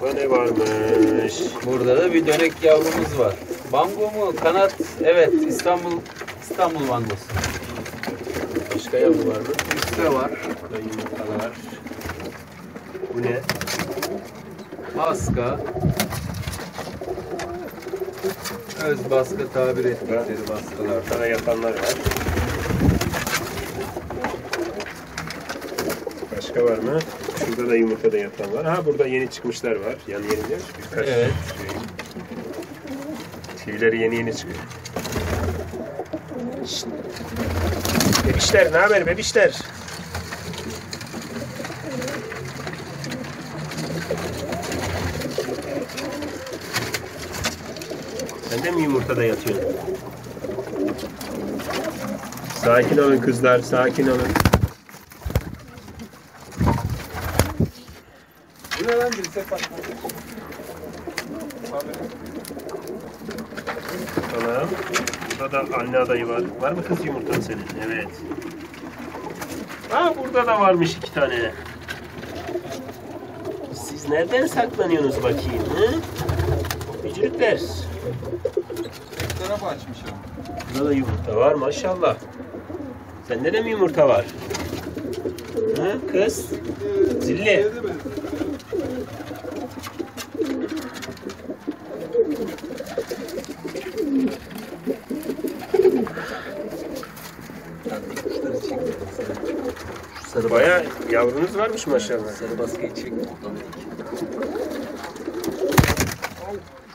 Burada ne varmış? Burada da bir dönek yavrumuz var. Bango mu? Kanat. Evet. İstanbul İstanbul bangosu. Başka yavru var mı? Üstte var. Burada yumurtalar. Bu ne? Baska. Öz baska tabir ettikleri baskalar. Ortada yatanlar var. Başka var mı? Şurada da yumurtada yatan var. Ha burada yeni çıkmışlar var. Yan yerinde birkaç. Evet. Tüyleri yeni yeni çıkıyor. Şşt. Bebişler ne haber bebişler? Sen de mi yumurtada yatıyorsun? Sakin olun kızlar, sakin olun. Bak. Tamam. Burada da anne adayı var. Var mı kız yumurtan senin? Evet. Aa burada da varmış iki tane. Siz nereden saklanıyorsunuz bakayım? Hı? Bücürükler. Taraf açmış ama. Burada da yumurta var maşallah. Sende de mi yumurta var? Hı, kız? Zilli. Şu sarı Baya yavrunuz varmış maşallah. Sarı.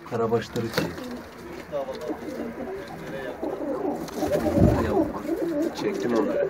Karabaşları çek. Yavrum var. Çektim onları.